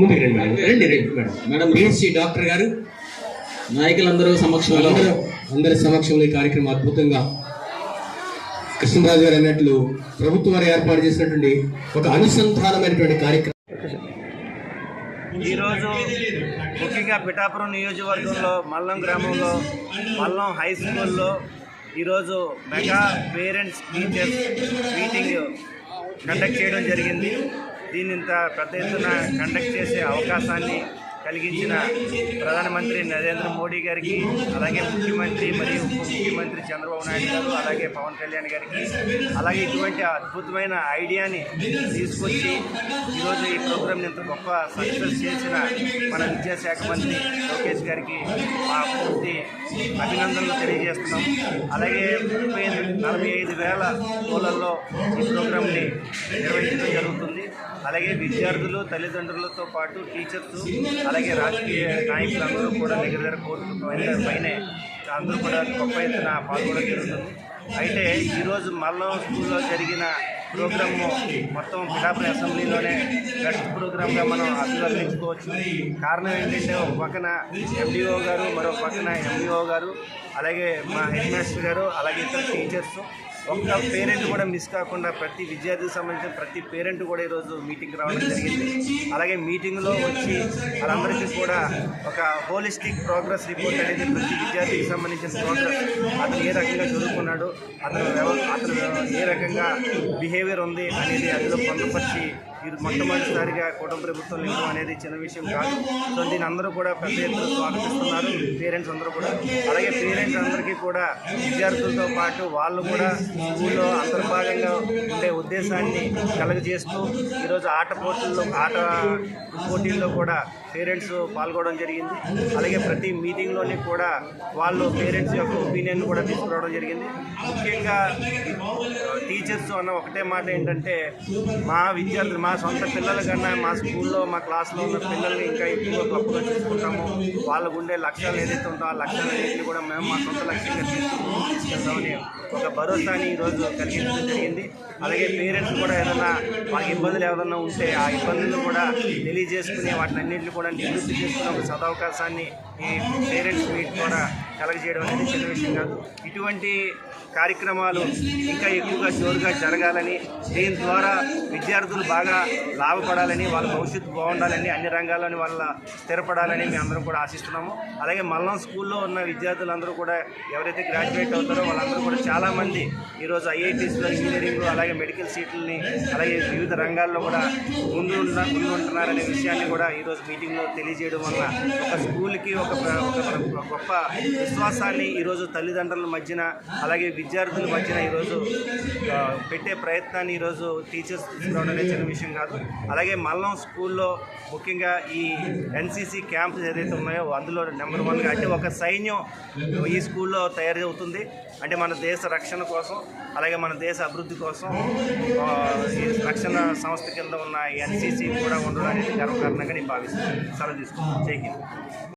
ముందుకు రండి మేడం. రండి రండి మేడం. డాక్టర్ గారు నాయకులందరూ సమక్షంలో అందరూ అందరి సమక్షంలో ఈ కార్యక్రమం అద్భుతంగా కృష్ణరాజు గారు అన్నట్లు ప్రభుత్వం వారు ఏర్పాటు చేసినటువంటి ఒక అనుసంధానమైనటువంటి కార్యక్రమం. ఈరోజు ముఖ్యంగా పిఠాపురం నియోజకవర్గంలో మల్లం గ్రామంలో మల్లం హై స్కూల్లో ఈరోజు mega parents teachers meeting conduct చేయడం జరిగింది. దీన్ని ఇంత పెద్ద ఎత్తున కండక్ట్ చేసే అవకాశాన్ని కలిగించిన ప్రధానమంత్రి నరేంద్ర మోడీ గారికి అలాగే ముఖ్యమంత్రి మరియు ఉప ముఖ్యమంత్రి చంద్రబాబు నాయుడు గారు అలాగే పవన్ కళ్యాణ్ గారికి అలాగే ఇటువంటి అద్భుతమైన ఐడియాని తీసుకొచ్చి ఈరోజు ఈ ప్రోగ్రామ్ని ఇంత గొప్ప సక్సెస్ చేసిన మన విద్యాశాఖ మంత్రి లోకేష్ గారికి మా పూర్తి అభినందనలు తెలియజేస్తున్నాం. అలాగే ముప్పై నలభై ఐదు వేల స్కూళ్ళల్లో ఈ ప్రోగ్రామ్ని నిర్వహించడం జరుగుతుంది. అలాగే విద్యార్థులు తల్లిదండ్రులతో పాటు టీచర్స్ అలాగే రాజకీయ నాయకులందరూ కూడా దగ్గర దగ్గర కోట్ల పైన పైనే అందరూ కూడా గొప్ప ఎత్తున పాల్గొనడం జరుగుతుంది. అయితే ఈరోజు మల్లం స్కూల్లో జరిగిన ప్రోగ్రాము మొత్తం పిఠాపురం అసెంబ్లీలోనే బెస్ట్ ప్రోగ్రామ్గా మనం అభివర్ణించుకోవచ్చు. కారణం ఏంటంటే ఒక పక్కన ఎండిఓ గారు మరో పక్కన ఎండిఓ గారు అలాగే మా హెడ్ మాస్టర్ గారు అలాగే ఇతర టీచర్స్. ఒక్క పేరెంట్ కూడా మిస్ కాకుండా ప్రతి విద్యార్థికి సంబంధించిన ప్రతి పేరెంట్ కూడా ఈరోజు మీటింగ్కి రావడం జరిగింది. అలాగే మీటింగ్లో వచ్చి వాళ్ళందరికీ కూడా ఒక హోలిస్టిక్ ప్రోగ్రెస్ రిపోర్ట్ అనేది ప్రతి విద్యార్థికి సంబంధించిన ప్రోగ్రెస్. అతను ఏ రకంగా చదువుకున్నాడు అతను అతను ఏ రకంగా బిహేవియర్ ఉంది అనేది అందులో పొందపరిచి ఇది మొట్టమొదటిసారిగా కుటుంబ ప్రభుత్వం ఇవ్వడం అనేది చిన్న విషయం కాదు. సో దీని అందరూ కూడా పెద్ద ఎత్తున స్వాగతిస్తున్నారు. పేరెంట్స్ అందరూ కూడా. అలాగే పేరెంట్స్ అందరికీ కూడా విద్యార్థులతో పాటు వాళ్ళు కూడా స్కూల్లో అంతర్భాగంగా ఉండే ఉద్దేశాన్ని కలుగజేస్తూ ఈరోజు ఆట పోటీల్లో ఆట పోటీల్లో కూడా పేరెంట్స్ పాల్గొనడం జరిగింది. అలాగే ప్రతి మీటింగ్లోని కూడా వాళ్ళు పేరెంట్స్ యొక్క ఒపీనియన్ కూడా తీసుకురావడం జరిగింది. ముఖ్యంగా టీచర్స్ అన్న ఒకటే మాట ఏంటంటే మా విద్యార్థులు మా సొంత పిల్లల కన్నా మా స్కూల్లో మా క్లాస్లో ఉన్న పిల్లల్ని ఇంకా ఎక్కువ గొప్పగా చూసుకుంటాము. వాళ్ళకు ఉండే లక్ష్యాలు ఏదైతే ఉందో ఆ లక్ష్యాలన్నింటినీ కూడా మేము మా సొంత లక్ష్యంగా తీసుకుని ఒక భరోసాని ఈరోజు కలిగించడం జరిగింది. అలాగే పేరెంట్స్ కూడా ఏదైనా వాళ్ళకి ఇబ్బందులు ఏదైనా ఉంటే ఆ ఇబ్బందులను కూడా తెలియజేసుకుని వాటిని అన్నింటినీ కూడా నివృత్తి చేసుకునే ఒక సదవకాశాన్ని ఈ పేరెంట్స్ మీట్ కూడా కలగజేయడం అనేది చిన్న విషయం కాదు. ఇటువంటి కార్యక్రమాలు ఇంకా ఎక్కువగా జోరుగా జరగాలని దీని ద్వారా విద్యార్థులు బాగా లాభపడాలని వాళ్ళ భవిష్యత్తు బాగుండాలని అన్ని రంగాల్లోని వాళ్ళ స్థిరపడాలని మేము అందరం కూడా ఆశిస్తున్నాము. అలాగే మల్లం స్కూల్లో ఉన్న విద్యార్థులందరూ కూడా ఎవరైతే గ్రాడ్యుయేట్ అవుతారో వాళ్ళందరూ కూడా చాలామంది ఈరోజు ఐఐటీస్లో ఇంజనీరింగ్ అలాగే మెడికల్ సీట్లని అలాగే వివిధ రంగాల్లో కూడా ముందు ముందు ఉంటున్నారనే విషయాన్ని కూడా ఈరోజు మీటింగ్లో తెలియజేయడం వల్ల ఒక స్కూల్కి ఒక ఒక గొప్ప విశ్వాసాన్ని ఈరోజు తల్లిదండ్రుల మధ్యన అలాగే విద్యార్థుల మధ్యన ఈరోజు పెట్టే ప్రయత్నాన్ని ఈరోజు టీచర్స్ తీసుకురావడం అనేది చిన్న విషయం కాదు. అలాగే మల్లం స్కూల్లో ముఖ్యంగా ఈ ఎన్సీసీ క్యాంప్స్ ఏదైతే ఉన్నాయో అందులో నెంబర్ వన్గా అంటే ఒక సైన్యం ఈ స్కూల్లో తయారవుతుంది. అంటే మన దేశ రక్షణ కోసం అలాగే మన దేశ అభివృద్ధి కోసం ఈ రక్షణ సంస్థ కింద ఉన్న ఎన్సీసీ కూడా ఉండడం అనేది గర్వకారణంగా నేను భావిస్తున్నాను. సెలవు తీసుకుంటాను జై హింద్.